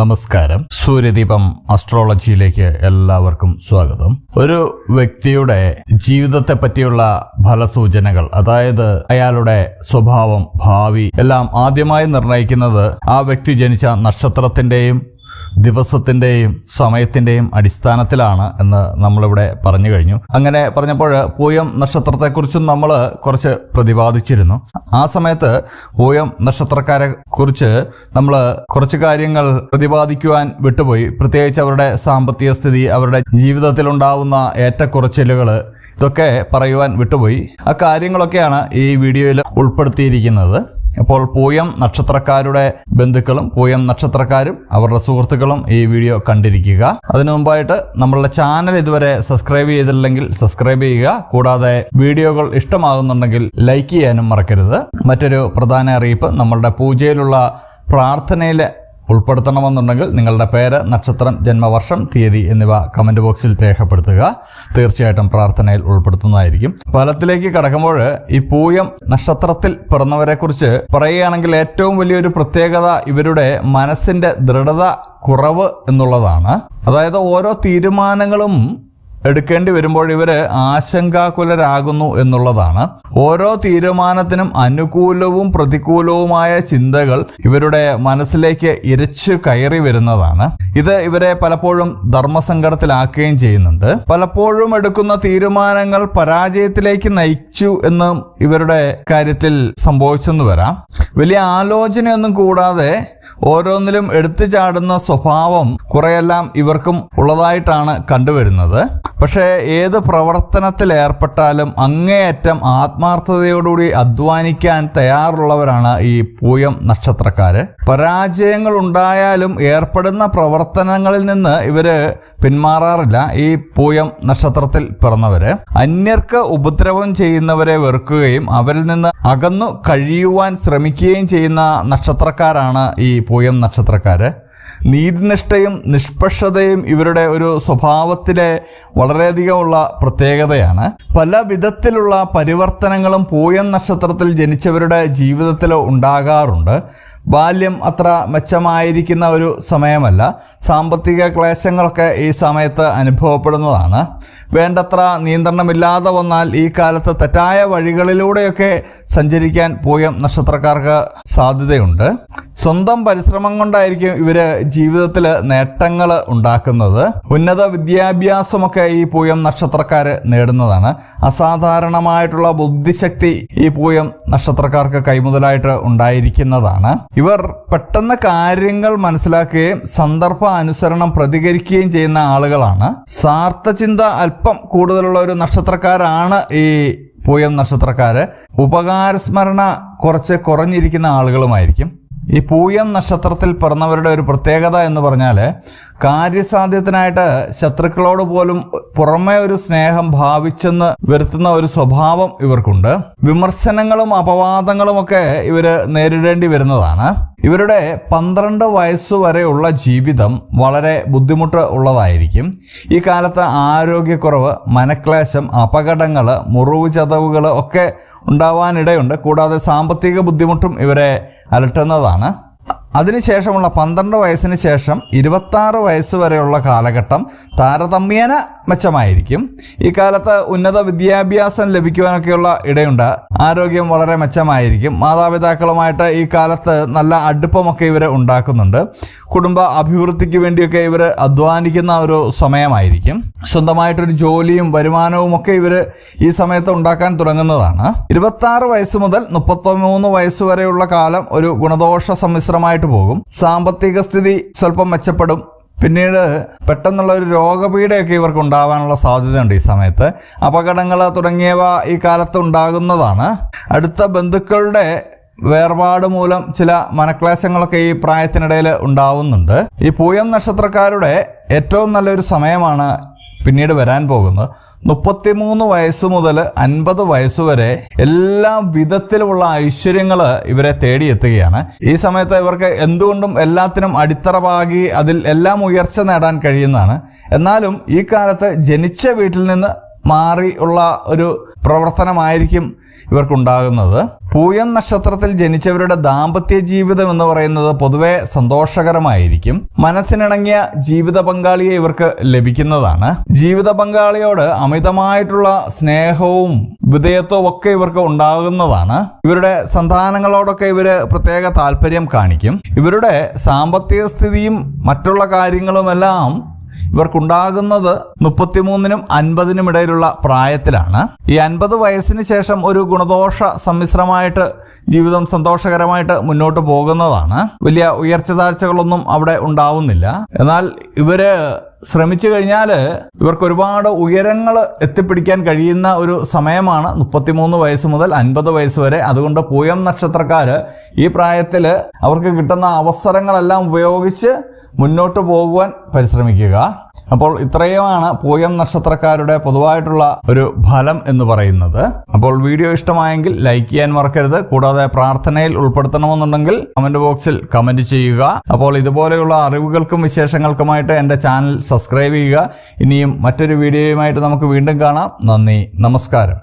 നമസ്കാരം. സൂര്യദീപം അസ്ട്രോളജിയിലേക്ക് എല്ലാവർക്കും സ്വാഗതം. ഒരു വ്യക്തിയുടെ ജീവിതത്തെ പറ്റിയുള്ള ഫലസൂചനകൾ അതായത് അയാളുടെ സ്വഭാവം ഭാവി എല്ലാം ആദ്യമായി നിർണയിക്കുന്നത് ആ വ്യക്തി ജനിച്ച നക്ഷത്രത്തിന്റെയും ദിവസത്തിന്റെയും സമയത്തിന്റെയും അടിസ്ഥാനത്തിലാണ് എന്ന് നമ്മളിവിടെ പറഞ്ഞു കഴിഞ്ഞു. അങ്ങനെ പറഞ്ഞപ്പോൾ പൂയം നക്ഷത്രത്തെക്കുറിച്ചും നമ്മൾ കുറച്ച് പ്രതിപാദിച്ചിരുന്നു. ആ സമയത്ത് പൂയം നക്ഷത്രക്കാരെ കുറിച്ച് നമ്മൾ കുറച്ച് കാര്യങ്ങൾ പ്രതിപാദിക്കുവാൻ വിട്ടുപോയി. പ്രത്യേകിച്ച് അവരുടെ സാമ്പത്തിക സ്ഥിതി അവരുടെ ജീവിതത്തിലുണ്ടാവുന്ന ഏറ്റക്കുറച്ചിലുകൾ ഇതൊക്കെ പറയുവാൻ വിട്ടുപോയി. ആ കാര്യങ്ങളൊക്കെയാണ് ഈ വീഡിയോയിൽ ഉൾപ്പെടുത്തിയിരിക്കുന്നത്. അപ്പോൾ പൂയം നക്ഷത്രക്കാരുടെ ബന്ധുക്കളും പൂയം നക്ഷത്രക്കാരും അവരുടെ സുഹൃത്തുക്കളും ഈ വീഡിയോ കണ്ടിരിക്കുക. അതിനു മുമ്പായിട്ട് നമ്മളുടെ ചാനൽ ഇതുവരെ സബ്സ്ക്രൈബ് ചെയ്തില്ലെങ്കിൽ സബ്സ്ക്രൈബ് ചെയ്യുക. കൂടാതെ വീഡിയോകൾ ഇഷ്ടമാകുന്നുണ്ടെങ്കിൽ ലൈക്ക് ചെയ്യാനും മറക്കരുത്. മറ്റൊരു പ്രധാന അറിയിപ്പ് നമ്മളുടെ പൂജയിലുള്ള പ്രാർത്ഥനയിലെ ഉൾപ്പെടുത്തണമെന്നുണ്ടെങ്കിൽ നിങ്ങളുടെ പേര് നക്ഷത്രം ജന്മവർഷം തീയതി എന്നിവ കമന്റ് ബോക്സിൽ രേഖപ്പെടുത്തുക. തീർച്ചയായിട്ടും പ്രാർത്ഥനയിൽ ഉൾപ്പെടുത്തുന്നതായിരിക്കും. ഫലത്തിലേക്ക് കടക്കുമ്പോൾ ഈ പൂയം നക്ഷത്രത്തിൽ പിറന്നവരെക്കുറിച്ച് പറയുകയാണെങ്കിൽ ഏറ്റവും വലിയൊരു പ്രത്യേകത ഇവരുടെ മനസ്സിന്റെ ദൃഢത കുറവ് എന്നുള്ളതാണ്. അതായത് ഓരോ തീരുമാനങ്ങളും എടുക്കേണ്ടി വരുമ്പോൾ ഇവർ ആശങ്കാകുലരാകുന്നു എന്നുള്ളതാണ്. ഓരോ തീരുമാനത്തിനും അനുകൂലവും പ്രതികൂലവുമായ ചിന്തകൾ ഇവരുടെ മനസ്സിലേക്ക് ഇരച്ചു കയറി വരുന്നതാണ്. ഇത് ഇവരെ പലപ്പോഴും ധർമ്മസങ്കടത്തിലാക്കുകയും ചെയ്യുന്നുണ്ട്. പലപ്പോഴും എടുക്കുന്ന തീരുമാനങ്ങൾ പരാജയത്തിലേക്ക് നയിച്ചു എന്നും ഇവരുടെ കാര്യത്തിൽ സംഭവിച്ചെന്ന് വരാം. വലിയ ആലോചനയൊന്നും കൂടാതെ ഓരോന്നിലും എടുത്തു ചാടുന്ന സ്വഭാവം കുറെയെല്ലാം ഇവർക്കും ഉള്ളതായിട്ടാണ് കണ്ടുവരുന്നത്. പക്ഷേ ഏത് പ്രവർത്തനത്തിൽ ഏർപ്പെട്ടാലും അങ്ങേയറ്റം ആത്മാർത്ഥതയോടുകൂടി അധ്വാനിക്കാൻ തയ്യാറുള്ളവരാണ് ഈ പൂയം നക്ഷത്രക്കാര്. പരാജയങ്ങൾ ഉണ്ടായാലും ഏർപ്പെടുന്ന പ്രവർത്തനങ്ങളിൽ നിന്ന് ഇവർ പിന്മാറാറില്ല ഈ പൂയം നക്ഷത്രത്തിൽ പിറന്നവര്. അന്യർക്ക് ഉപദ്രവം ചെയ്യുന്നവരെ വെറുക്കുകയും അവരിൽ നിന്ന് അകന്നു കഴിയുവാൻ ശ്രമിക്കുകയും ചെയ്യുന്ന നക്ഷത്രക്കാരാണ് ഈ പൂയം നക്ഷത്രക്കാര്. നീതിനിഷ്ഠയും നിഷ്പക്ഷതയും ഇവരുടെ ഒരു സ്വഭാവത്തിലെ വളരെയധികമുള്ള പ്രത്യേകതയാണ്. പല വിധത്തിലുള്ള പരിവർത്തനങ്ങളും പൂയം നക്ഷത്രത്തിൽ ജനിച്ചവരുടെ ജീവിതത്തിൽ ഉണ്ടാകാറുണ്ട്. ബാല്യം അത്ര മെച്ചമായിരിക്കുന്ന ഒരു സമയമല്ല. സാമ്പത്തിക ക്ലേശങ്ങളൊക്കെ ഈ സമയത്ത് അനുഭവപ്പെടുന്നതാണ്. വേണ്ടത്ര നിയന്ത്രണമില്ലാതെ വന്നാൽ ഈ കാലത്ത് തെറ്റായ വഴികളിലൂടെയൊക്കെ സഞ്ചരിക്കാൻ പൂയം നക്ഷത്രക്കാർക്ക് സാധ്യതയുണ്ട്. സ്വന്തം പരിശ്രമം കൊണ്ടായിരിക്കും ഇവർ ജീവിതത്തിൽ നേട്ടങ്ങൾ ഉണ്ടാക്കുന്നത്. ഉന്നത വിദ്യാഭ്യാസമൊക്കെ ഈ പൂയം നക്ഷത്രക്കാര് നേടുന്നതാണ്. അസാധാരണമായിട്ടുള്ള ബുദ്ധിശക്തി ഈ പൂയം നക്ഷത്രക്കാർക്ക് കൈമുതലായിട്ട് ഉണ്ടായിരിക്കുന്നതാണ്. ഇവർ പെട്ടെന്ന് കാര്യങ്ങൾ മനസ്സിലാക്കുകയും സന്ദർഭ അനുസരണം പ്രതികരിക്കുകയും ചെയ്യുന്ന ആളുകളാണ്. സ്വാർത്ഥചിന്ത അല്പം കൂടുതലുള്ള ഒരു നക്ഷത്രക്കാരാണ് ഈ പൂയം നക്ഷത്രക്കാര്. ഉപകാരസ്മരണ കുറച്ച് കുറഞ്ഞിരിക്കുന്ന ആളുകളുമായിരിക്കും. ഈ പൂയം നക്ഷത്രത്തിൽ പിറന്നവരുടെ ഒരു പ്രത്യേകത എന്ന് പറഞ്ഞാൽ കാര്യസാധ്യത്തിനായിട്ട് ശത്രുക്കളോട് പോലും പുറമെ ഒരു സ്നേഹം ഭാവിച്ചെന്ന് വരുത്തുന്ന ഒരു സ്വഭാവം ഇവർക്കുണ്ട്. വിമർശനങ്ങളും അപവാദങ്ങളുമൊക്കെ ഇവർ നേരിടേണ്ടി വരുന്നതാണ്. ഇവരുടെ പന്ത്രണ്ട് വയസ്സുവരെയുള്ള ജീവിതം വളരെ ബുദ്ധിമുട്ട് ഉള്ളതായിരിക്കും. ഈ കാലത്ത് ആരോഗ്യക്കുറവ് മനക്ലേശം അപകടങ്ങൾ മുറിവ് ചതവുകൾ ഒക്കെ ഉണ്ടാവാനിടയുണ്ട്. കൂടാതെ സാമ്പത്തിക ബുദ്ധിമുട്ടും ഇവരെ അലട്ടുന്നതാണ്. അതിനുശേഷമുള്ള പന്ത്രണ്ട് വയസ്സിന് ശേഷം ഇരുപത്താറ് വയസ്സ് വരെയുള്ള കാലഘട്ടം താരതമ്യേന മെച്ചമായിരിക്കും. ഈ കാലത്ത് ഉന്നത വിദ്യാഭ്യാസം ലഭിക്കുവാനൊക്കെയുള്ള ഇടയുണ്ട്. ആരോഗ്യം വളരെ മെച്ചമായിരിക്കും. മാതാപിതാക്കളുമായിട്ട് ഈ കാലത്ത് നല്ല അടുപ്പമൊക്കെ ഇവർ ഉണ്ടാക്കുന്നുണ്ട്. കുടുംബ അഭിവൃദ്ധിക്ക് വേണ്ടിയൊക്കെ ഇവർ അധ്വാനിക്കുന്ന ഒരു സമയമായിരിക്കും. സ്വന്തമായിട്ടൊരു ജോലിയും വരുമാനവും ഒക്കെ ഇവർ ഈ സമയത്ത് ഉണ്ടാക്കാൻ തുടങ്ങുന്നതാണ്. ഇരുപത്താറ് വയസ്സ് മുതൽ മുപ്പത്തിമൂന്ന് വയസ്സ് വരെയുള്ള കാലം ഒരു ഗുണദോഷ സമ്മിശ്രമായിട്ട് പോകും. സാമ്പത്തിക സ്ഥിതി സ്വല്പം മെച്ചപ്പെടും. പിന്നീട് പെട്ടെന്നുള്ള ഒരു രോഗപീഠയൊക്കെ ഇവർക്ക് ഉണ്ടാവാനുള്ള സാധ്യതയുണ്ട് ഈ സമയത്ത്. അപകടങ്ങൾ തുടങ്ങിയവ ഈ കാലത്ത് ഉണ്ടാകുന്നതാണ്. അടുത്ത ബന്ധുക്കളുടെ വേർപാട് മൂലം ചില മനക്ലേശങ്ങളൊക്കെ ഈ പ്രായത്തിനിടയിൽ ഉണ്ടാവുന്നുണ്ട്. ഈ പൂയം നക്ഷത്രക്കാരുടെ ഏറ്റവും നല്ലൊരു സമയമാണ് പിന്നീട് വരാൻ പോകുന്നത്. മുപ്പത്തിമൂന്ന് വയസ്സ് മുതൽ അൻപത് വയസ്സ് വരെ എല്ലാ വിധത്തിലുമുള്ള ഐശ്വര്യങ്ങൾ ഇവരെ തേടിയെത്തുകയാണ്. ഈ സമയത്ത് ഇവർക്ക് എന്തുകൊണ്ടും എല്ലാത്തിനും അടിത്തറ പാകി അതിൽ എല്ലാം ഉയർച്ച നേടാൻ കഴിയുന്നതാണ്. എന്നാലും ഈ കാലത്ത് ജനിച്ച വീട്ടിൽ നിന്ന് മാറി ഉള്ള ഒരു പ്രവർത്തനമായിരിക്കും ഇവർക്കുണ്ടാകുന്നത്. പൂയം നക്ഷത്രത്തിൽ ജനിച്ചവരുടെ ദാമ്പത്യ ജീവിതം എന്ന് പറയുന്നത് പൊതുവെ സന്തോഷകരമായിരിക്കും. മനസ്സിനിണങ്ങിയ ജീവിത പങ്കാളിയെ ഇവർക്ക് ലഭിക്കുന്നതാണ്. ജീവിത പങ്കാളിയോട് അമിതമായിട്ടുള്ള സ്നേഹവും വിധേയത്വവും ഒക്കെ ഇവർക്ക് ഉണ്ടാകുന്നതാണ്. ഇവരുടെ സന്താനങ്ങളോടൊക്കെ ഇവർ പ്രത്യേക താല്പര്യം കാണിക്കും. ഇവരുടെ സാമ്പത്തിക സ്ഥിതിയും മറ്റുള്ള കാര്യങ്ങളുമെല്ലാം ഇവർക്കുണ്ടാകുന്നത് മുപ്പത്തിമൂന്നിനും അൻപതിനും ഇടയിലുള്ള പ്രായത്തിലാണ്. ഈ അൻപത് വയസ്സിന് ശേഷം ഒരു ഗുണദോഷ സമ്മിശ്രമായിട്ട് ജീവിതം സന്തോഷകരമായിട്ട് മുന്നോട്ട് പോകുന്നതാണ്. വലിയ ഉയർച്ച താഴ്ചകളൊന്നും അവിടെ ഉണ്ടാവുന്നില്ല. എന്നാൽ ഇവർ ശ്രമിച്ചു കഴിഞ്ഞാൽ ഇവർക്ക് ഒരുപാട് ഉയരങ്ങൾ എത്തിപ്പിടിക്കാൻ കഴിയുന്ന ഒരു സമയമാണ് മുപ്പത്തിമൂന്ന് വയസ്സ് മുതൽ അൻപത് വയസ്സ് വരെ. അതുകൊണ്ട് പൂയം നക്ഷത്രക്കാർ ഈ പ്രായത്തിൽ അവർക്ക് കിട്ടുന്ന അവസരങ്ങളെല്ലാം ഉപയോഗിച്ച് മുന്നോട്ട് പോകുവാൻ പരിശ്രമിക്കുക. അപ്പോൾ ഇത്രയുമാണ് പൂയം നക്ഷത്രക്കാരുടെ പൊതുവായിട്ടുള്ള ഒരു ഫലം എന്ന് പറയുന്നത്. അപ്പോൾ വീഡിയോ ഇഷ്ടമായെങ്കിൽ ലൈക്ക് ചെയ്യാൻ മറക്കരുത്. കൂടാതെ പ്രാർത്ഥനയിൽ ഉൾപ്പെടുത്തണമെന്നുണ്ടെങ്കിൽ കമന്റ് ബോക്സിൽ കമന്റ് ചെയ്യുക. അപ്പോൾ ഇതുപോലെയുള്ള അറിവുകൾക്കും വിശേഷങ്ങൾക്കുമായിട്ട് എന്റെ ചാനൽ സബ്സ്ക്രൈബ് ചെയ്യുക. ഇനിയും മറ്റൊരു വീഡിയോയുമായിട്ട് നമുക്ക് വീണ്ടും കാണാം. നന്ദി. നമസ്കാരം.